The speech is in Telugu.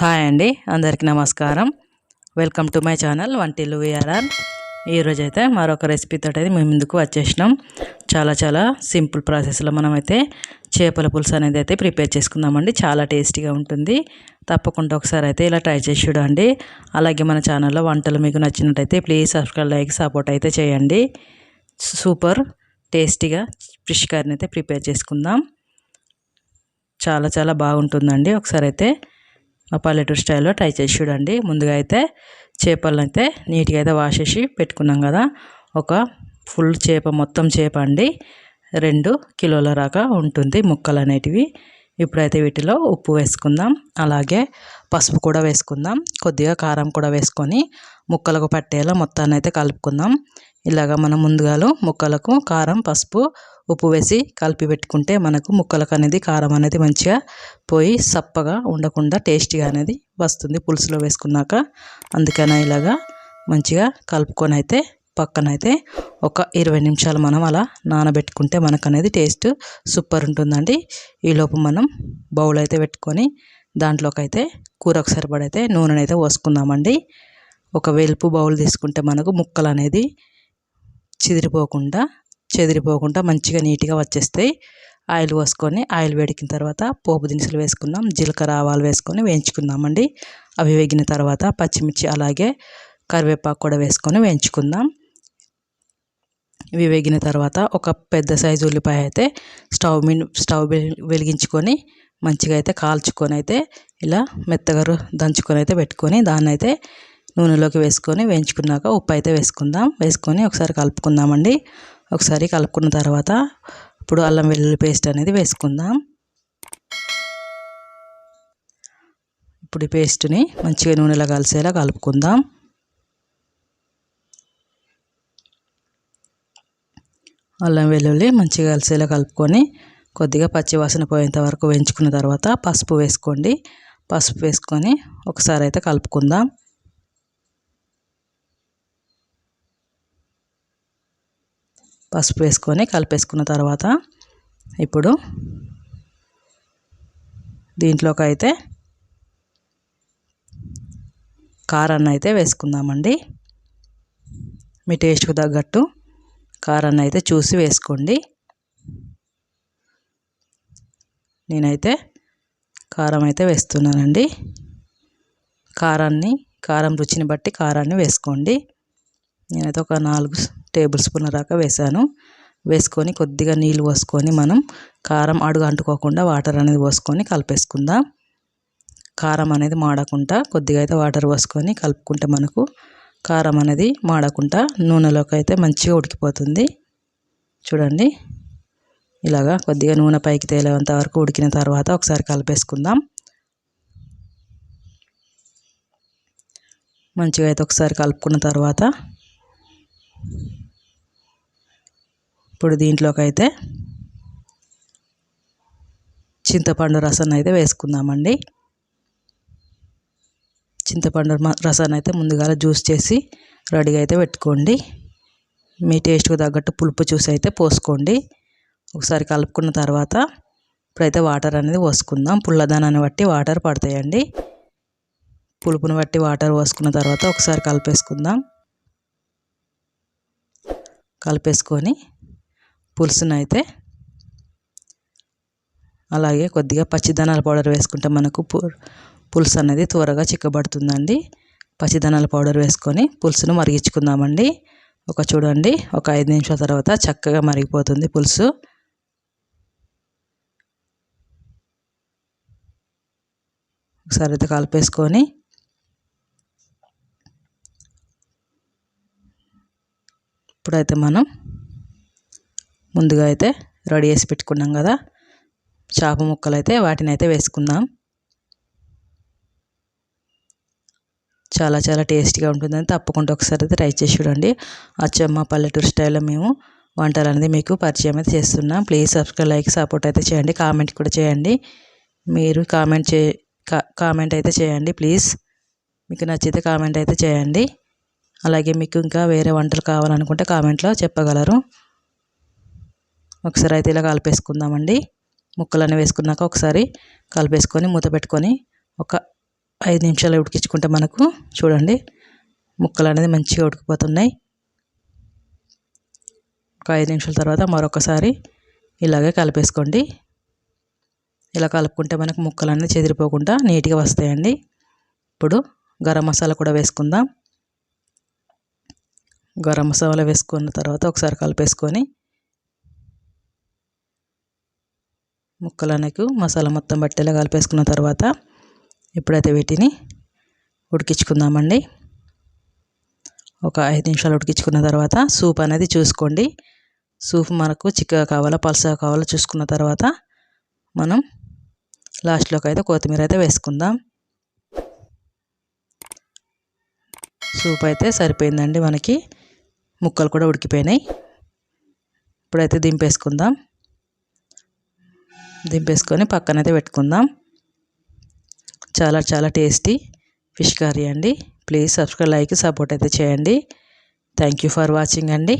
హాయ్ అండి అందరికీ నమస్కారం. Welcome to my channel Vantillu V R R ఈరోజు అయితే మరొక రెసిపీతో అయితే మేము ముందుకు వచ్చేసినాం. చాలా చాలా సింపుల్ ప్రాసెస్లో మనమైతే చేపల పులుసు అనేది అయితే ప్రిపేర్ చేసుకుందామండి. చాలా టేస్టీగా ఉంటుంది. తప్పకుండా ఒకసారి అయితే ఇలా ట్రై చేసి చూడండి. అలాగే మన ఛానల్లో వంటలు మీకు నచ్చినట్టయితే ప్లీజ్ సబ్స్క్రైబ్ లైక్ సపోర్ట్ అయితే చేయండి. సూపర్ టేస్టీగా ఫిష్ కర్రీని అయితే ప్రిపేర్ చేసుకుందాం. చాలా చాలా బాగుంటుందండి. ఒకసారి అయితే మా పల్లెటూరు స్టైల్లో ట్రై చేసి చూడండి. ముందుగా అయితే చేపలను అయితే నీట్గా అయితే వాష్ చేసి పెట్టుకున్నాం కదా. ఒక ఫుల్ చేప మొత్తం చేప అండి. రెండు కిలోల రాక ఉంటుంది ముక్కలు అనేటివి ఇప్పుడైతే వీటిలో ఉప్పు వేసుకుందాం. అలాగే పసుపు కూడా వేసుకుందాం. కొద్దిగా కారం కూడా వేసుకొని ముక్కలకు పట్టేలా మొత్తాన్ని అయితే కలుపుకుందాం. ఇలాగ మనం ముందుగాలు ముక్కలకు కారం పసుపు ఉప్పు వేసి కలిపి పెట్టుకుంటే మనకు ముక్కలకు అనేది కారం అనేది మంచిగా పోయి సప్పగా ఉండకుండా టేస్టీగా అనేది వస్తుంది పులుసులో వేసుకున్నాక. అందుకని ఇలాగా మంచిగా కలుపుకొని అయితే పక్కన అయితే ఒక ఇరవై నిమిషాలు మనం అలా నానబెట్టుకుంటే మనకు అనేది టేస్ట్ సూపర్ ఉంటుందండి. ఈలోపు మనం బౌల్ అయితే పెట్టుకొని దాంట్లోకైతే కూరకు సరిపడైతే నూనెనైతే పోసుకుందామండి. ఒక వెలుపు బౌల్ తీసుకుంటే మనకు ముక్కలు అనేది చిదిరిపోకుండా చెదిరిపోకుండా మంచిగా నీట్గా వచ్చేస్తాయి. ఆయిల్ పోసుకొని ఆయిల్ వేడికిన తర్వాత పోపు దినుసులు వేసుకుందాం జీలకర్ర ఆవాలు వేసుకొని వేయించుకుందామండి. అవి వేగిన తర్వాత పచ్చిమిర్చి అలాగే కరివేపాకు కూడా వేసుకొని వేయించుకుందాం. ఇవి వేగిన తర్వాత ఒక పెద్ద సైజు ఉల్లిపాయ అయితే స్టవ్ మీ స్టవ్ వెలిగించుకొని మంచిగా అయితే కాల్చుకొని అయితే ఇలా మెత్తగా దంచుకొని అయితే పెట్టుకొని దాన్ని అయితే నూనెలోకి వేసుకొని వేయించుకున్నాక ఉప్పు అయితే వేసుకుందాం. వేసుకొని ఒకసారి కలుపుకుందామండి. ఒకసారి కలుపుకున్న తర్వాత ఇప్పుడు అల్లం వెల్లుల్లి పేస్ట్ అనేది వేసుకుందాం. ఇప్పుడు ఈ పేస్ట్ని మంచిగా నూనెలో కలిసేలా కలుపుకుందాం. అల్లం వెల్లుల్లి మంచిగా కలిసేలా కలుపుకొని కొద్దిగా పచ్చివాసన పోయేంత వరకు వేయించుకున్న తర్వాత పసుపు వేసుకోండి. పసుపు వేసుకొని ఒకసారి అయితే కలుపుకుందాం. పసుపు వేసుకొని కలిపేసుకున్న తర్వాత ఇప్పుడు దీంట్లోకి అయితే కారాన్ని అయితే వేసుకుందామండి. మీ టేస్ట్కి తగ్గట్టు కారాన్ని అయితే చూసి వేసుకోండి. నేనైతే కారం అయితే వేస్తున్నానండి. కారాన్ని కారం రుచిని బట్టి కారాన్ని వేసుకోండి. నేనైతే ఒక నాలుగు టేబుల్ స్పూన్ల దాకా వేసాను వేసుకొని కొద్దిగా నీళ్ళు పోసుకొని మనం కారం అడుగు అంటుకోకుండా వాటర్ అనేది పోసుకొని కలిపేసుకుందాం. కారం అనేది మాడకుండా కొద్దిగా అయితే వాటర్ పోసుకొని కలుపుకుంటే మనకు కారం అనేది మాడకుండా నూనెలోకి అయితే మంచిగా ఉడికిపోతుంది. చూడండి. ఇలాగా కొద్దిగా నూనె పైకి తేలేంత వరకు ఉడికిన తర్వాత ఒకసారి కలిపేసుకుందాం. మంచిగా అయితే ఒకసారి కలుపుకున్న తర్వాత ఇప్పుడు దీంట్లోకి అయితే చింతపండు రసం అయితే వేసుకుందామండి. చింతపండు రసాన్ని అయితే ముందుగా జ్యూస్ చేసి రెడీగా అయితే పెట్టుకోండి. మీ టేస్ట్కి తగ్గట్టు పులుపు జ్యూస్ అయితే పోసుకోండి. ఒకసారి కలుపుకున్న తర్వాత ఇప్పుడైతే వాటర్ అనేది పోసుకుందాం. పుల్లదనాన్ని బట్టి వాటర్ పడతాయండి. పులుపుని బట్టి వాటర్ పోసుకున్న తర్వాత ఒకసారి కలిపేసుకుందాం. కలిపేసుకొని పులుసును అయితే అలాగే కొద్దిగా పచ్చిదనాల పౌడర్ వేసుకుంటే మనకు పులుసు అనేది త్వరగా చిక్కబడుతుందండి. పచ్చిదనాల పౌడర్ వేసుకొని పులుసును మరిగించుకుందామండి. ఒక చూడండి ఒక ఐదు నిమిషాల తర్వాత చక్కగా మరిగిపోతుంది పులుసు. ఒకసారి అయితే కలిపేసుకొని ఇప్పుడైతే మనం ముందుగా అయితే రెడీ చేసి పెట్టుకున్నాం కదా. చేప ముక్కలు అయితే వాటిని అయితే వేసుకుందాం. చాలా చాలా టేస్టీగా ఉంటుందని తప్పకుండా ఒకసారి అయితే ట్రై చేసి చూడండి. అచ్చమ్మ పల్లెటూరు స్టైల్లో మేము వంటలు అనేది మీకు పరిచయం అయితే చేస్తున్నాం. ప్లీజ్ సబ్స్క్రైబ్ లైక్ సపోర్ట్ అయితే చేయండి. కామెంట్ కూడా చేయండి. మీరు కామెంట్ చే కామెంట్ అయితే చేయండి ప్లీజ్. మీకు నచ్చితే కామెంట్ అయితే చేయండి. అలాగే మీకు ఇంకా వేరే వంటలు కావాలనుకుంటే కామెంట్లో చెప్పగలరు. ఒకసారి అయితే ఇలా కలిపేసుకుందామండి. ముక్కలన్నీ వేసుకున్నాక ఒకసారి కలిపేసుకొని మూత పెట్టుకొని ఒక ఐదు నిమిషాలు ఉడికించుకుంటే మనకు చూడండి ముక్కలు అనేది మంచిగా ఉడికిపోతున్నాయి. ఒక ఐదు నిమిషాల తర్వాత మరొకసారి ఇలాగే కలిపేసుకోండి. ఇలా కలుపుకుంటే మనకు ముక్కలు అనేది చెదిరిపోకుండా నీట్గా వస్తాయండి. ఇప్పుడు గరం మసాలా కూడా వేసుకుందాం. గరం మసాలా వేసుకున్న తర్వాత ఒకసారి కలిపేసుకొని ముక్కలనకు మసాలా మొత్తం బట్టేలా కలిపేసుకున్న తర్వాత ఇప్పుడైతే వీటిని ఉడికించుకుందామండి. ఒక ఐదు నిమిషాలు ఉడికించుకున్న తర్వాత సూప్ అనేది చూసుకోండి. సూప్ మనకు చిక్కగా కావాలా పలుసగా కావాలా చూసుకున్న తర్వాత మనం లాస్ట్లోకి అయితే కొత్తిమీర అయితే వేసుకుందాం. సూప్ అయితే సరిపోయిందండి మనకి. ముక్కలు కూడా ఉడికిపోయినాయి. ఇప్పుడైతే దింపేసుకుందాం. దింపేసుకొని పక్కనైతే పెట్టుకుందాం. చాలా చాలా టేస్టీ ఫిష్ కర్రీ అండి. ప్లీజ్ సబ్స్క్రైబ్ లైక్ సపోర్ట్ అయితే చేయండి. థ్యాంక్ యూ ఫర్ వాచింగ్ అండి.